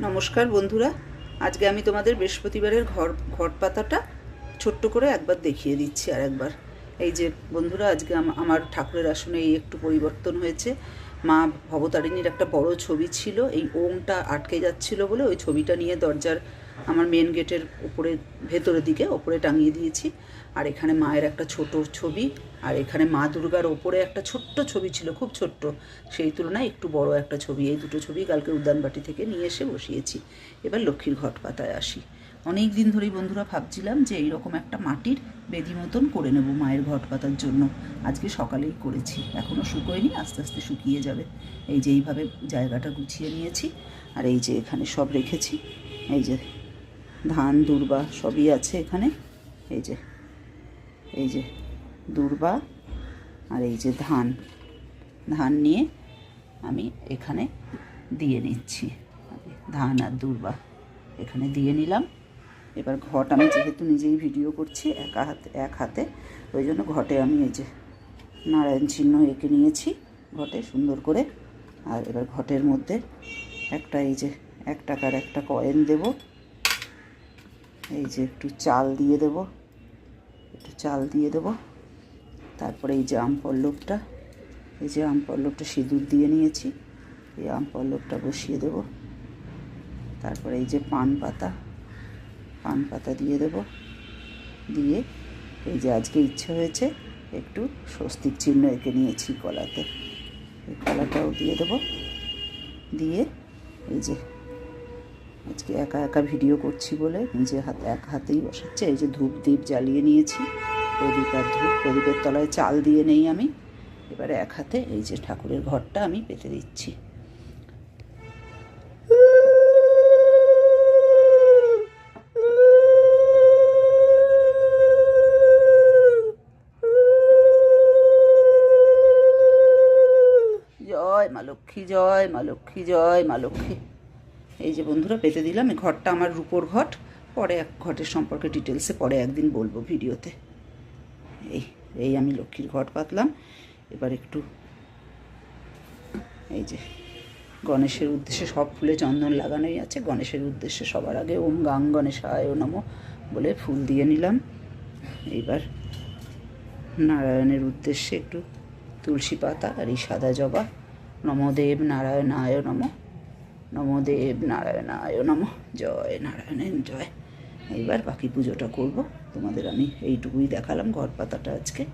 নমস্কার বন্ধুরা। আজকে আমি তোমাদের বৃহস্পতিবারের ঘর ঘট পাতাটা ছোট্ট করে একবার দেখিয়ে দিচ্ছি আর একবার এই যে বন্ধুরা, আজকে আম- আমার ঠাকুরের আসনে এই একটু পরিবর্তন হয়েছে। মা ভবতারিণীর একটা বড় ছবি ছিল, এই ওমটা আটকে যাচ্ছিল বলে ওই ছবিটা নিয়ে দরজার আমার মেন গেটের উপরে, ভেতরের দিকে, ওপরে টাঙিয়ে দিয়েছি। আর এখানে মায়ের একটা ছোট ছবি, আর এখানে মা দুর্গার ওপরে একটা ছোট্ট ছবি ছিল, খুব ছোট্ট। সেই তুলনায় একটু বড় একটা ছবি। এই দুটো ছবি কালকে উদ্যানবাটি থেকে নিয়ে এসে বসিয়েছি। এবার লক্ষ্মীর ঘট পাতায় আসি। অনেক দিন ধরেই বন্ধুরা ভাবছিলাম যে এইরকম একটা মাটির বেদি মতন করে নেব মায়ের ঘট পাতার জন্য। আজকে সকালেই করেছি। এখনও শুকোয়নি, আস্তে আস্তে শুকিয়ে যাবে। এই যে এইভাবে জায়গাটা গুছিয়ে নিয়েছি। আর এই যে এখানে সব রেখেছি। এই যে ধান, দূর্বা সবই আছে এখানে। এই যে এই যে দূর্বা আর এই যে ধান। ধান নিয়ে আমি এখানে দিয়ে নিচ্ছি। ধান আর দূর্বা এখানে দিয়ে নিলাম। এবার ঘট, আমি যেহেতু নিজেই ভিডিও করছি একা হাতে, এক হাতে, ওই জন্য ঘটে আমি এই যে নারায়ণ চিহ্ন এঁকে নিয়েছি ঘটে সুন্দর করে। আর এবার ঘটের মধ্যে একটা এই যে এক টাকার একটা কয়েন দেব। এই যে একটু চাল দিয়ে দেব। একটু চাল দিয়ে দেব। তারপরে এই যে আম পল্লবটা এই যে আম পল্লবটা সিঁদুর দিয়ে নিয়েছি। এই আম পল্লবটা বসিয়ে দেব। তারপরে এই যে পান পাতা পান পাতা দিয়ে দেব। দিয়ে এই যে আজকে ইচ্ছে হয়েছে, একটু স্বস্তিক চিহ্ন এঁকে নিয়েছি কলাতে। এই কলাটাও দিয়ে দেব। দিয়ে এই যে আজকে একা একা ভিডিও করছি বলে নিজে হাত, এক হাতেই বসাচ্ছে। এই যে ধূপ দ্বীপ জ্বালিয়ে নিয়েছি। প্রদীপ আর ধূপ, প্রদীপের তলায় চাল দিয়ে নেই আমি। এবারে এক হাতে এই যে ঠাকুরের ঘরটা আমি পেতে দিচ্ছি। জয়, মা লক্ষ্মী জয়, মা লক্ষ্মী জয়, মা লক্ষ্মী। এই যে বন্ধুরা, পেতে দিলাম। এই ঘরটা আমার রূপোর ঘট। পরে এক ঘটের সম্পর্কে ডিটেলসে পরে একদিন বলব ভিডিওতে। এই এই আমি লক্ষ্মীর ঘট পাতলাম। এবার একটু এই যে গণেশের উদ্দেশ্যে সব ফুলে চন্দন লাগানোই আছে। গণেশের উদ্দেশ্যে সবার আগে ওম গাং গণেশ গণেশায় নম বলে ফুল দিয়ে নিলাম। এইবার নারায়ণের উদ্দেশ্যে একটু তুলসী পাতা আর এই সাদা জবা নমদেব নারায়ণায় নম। নমদেব নারায়ণায় নম। জয় নারায়ণের জয়। এইবার বাকি পুজোটা করব। তোমাদের আমি এইটুকুই দেখালাম ঘর পাতাটা আজকে।